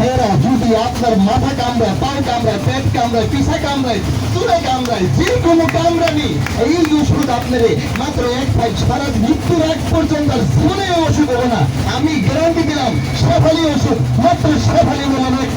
ভাইয়েরা যদি আপনার মাথা কামড়ায় পা কামড়ায়, পেট কামড়ায় পিসা কামড়ায় চুলে কামড়ায়, যে কোনো কামড়ানি। এই ওষুধ আপনার মাত্র এক ভাই সারা মৃত্যুর এক পর্যন্ত আর জীবনে ওষুধ হবে না। আমি গ্যারান্টি দিলাম, শেফালি ওষুধ, মাত্র শেফালি বললাম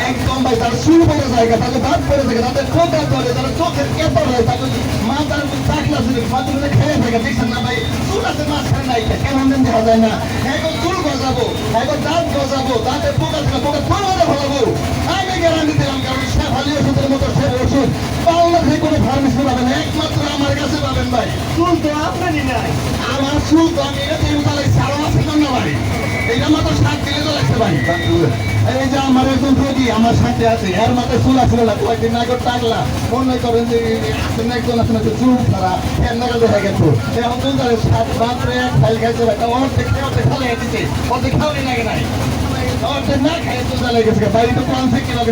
একদম ভাই তার শুরু করে জায়গা তাদের দাঁত পড়ে থাকে তাদের কোকা ধরে তারা চোখের কেতর হয় তাদের মাথার চাকলা ছিল মাথার খেয়ে থাকে, দেখছেন না ভাই? চুল আছে মাঝখানে নাই কেমন দিন দেখা যায় না? এখন চুল গজাবো, এখন দাঁত গজাবো, দাঁতে পোকা ছিল, পোকা তোমরা ফলাবো ফার্মেসি পাবেন একমাত্র আমার কাছে পাবেন ভাই। চুল তো আপনারই নাই। আমার চুল তো আমি এটা দিয়ে উঠালে সারা আছে না ভাই এটা মাত্র সাত দিলে তো লাগছে ভাই। এই যে আমার একজন রোগী আমার সাথে আছে। এর মাথায় চুল আছে না কয়েকদিন আগে টাকলা মনে করেন যে আছেন না একজন আছে না চুল ছাড়া। ফ্যান নাগাল দেখা গেছে। এখন চুল ধরে সাত মাত্র এক ফাইল খাইছে ভাই। তা অর্ধেক অর্ধেক খালে দিচ্ছে অর্ধেক খাওয়াই লাগে নাই অর্ধেক না খাই চুল জ্বালা গেছে। বাড়ি তো পাঁচ কিলো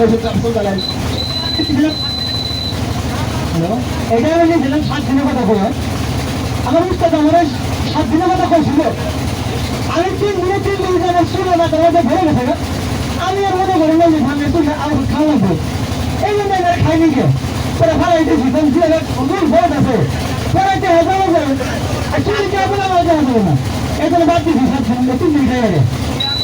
চুল জ্বালাই হ্যালো এটা আমি সাত দিনের কথা বলে আমার উস্তাদ আমার সাত দিনের কথা কইছিল। আমি তিন দিনে তিন দিন আমার শুনে না, তোমার মধ্যে ভরে গেছে আমি আর মনে করি না যে ভাঙে তুলে আর খাওয়া লাগবে। এই জন্য আমি খাইনি কে? পরে ভাড়াই দিয়েছি তখন দিয়ে দূর ভোট আছে। পড়াইতে হবে যাবে আর চুরি কে বলে জানা যাবে না? এই জন্য বাদ দিয়েছি সাত দিন তিন দিন খাই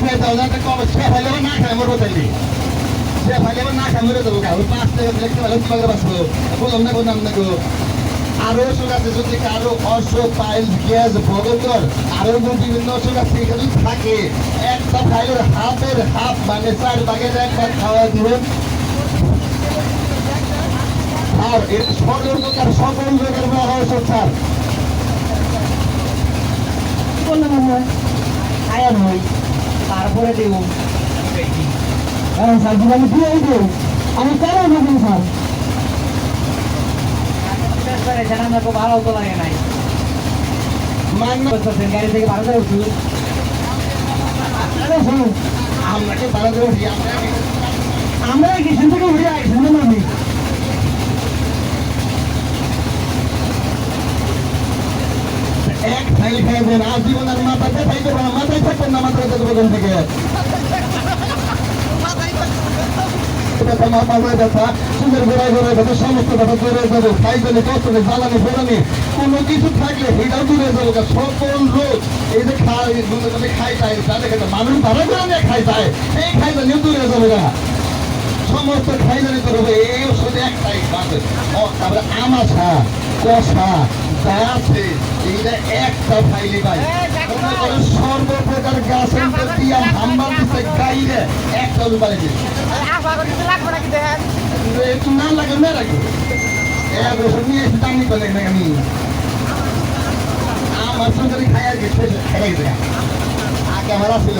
না কমে সে ভালো না ভালো না খায় মরে কাউ পাঁচ টাকা লিখতে পারলে তোমাকে বাঁচবো? বললাম আছে, যদি কারও অর্শ পাইল গ্যাস ভগতর আরও বিভিন্ন ওষুধ আছে, এখানে থাকে, একটা ফাইলের হাফের হাফ মানে চার ভাগের একবার খাওয়া দিবেন আর এর সকল প্রকার সকল রোগের ব্যবহার স্যার বললাম আমরা? আয়া নই তারপরে দেব। হ্যাঁ স্যার আমি দিয়ে দেব। আমি কেন দেবেন স্যার? ভালো তো লাগে নাই গাড়ি থেকে ভালো করে উঠি করে আমরা কি থেকে উঠে আই ফাইল খাইবেন আর জীবন আর মাথাতে খাইতে পারেন মাথায় থাকবেন না, মাথায় থাকবে ওখান থেকে? ব্যথা মাথায় ব্যথা। সুন্দর ঘোরায় ঘোরায় ব্যথা সমস্ত ব্যথা দূরে যাবে। খাইবেন কষ্ট জ্বালানি ফোলানি কোনো কিছু থাকলে সেটাও দূরে যাবে। সকল রোগ এই যে খাই খাই যায় তাদের কাছে মানুষ ভাড়া করে নিয়ে খাই যায় এই খাই দূরে যাবে গা সমস্ত খাইদানি করবে এই ওষুধ একটাই আমাশা, কষা যা আছে এইটা একটা ফাইলি ভাই মনে করেন সর্বপ্রকার গাছের দিয়া হাম্বার দিচ্ছে গাইরে একটা উপায় দিচ্ছে একটু না লাগে না রাখো এক ওষুধ নিয়ে এসে দামি করে আমি। আমার সঙ্গে খাই আর গেছে গেছে। আগে আমার আসছিল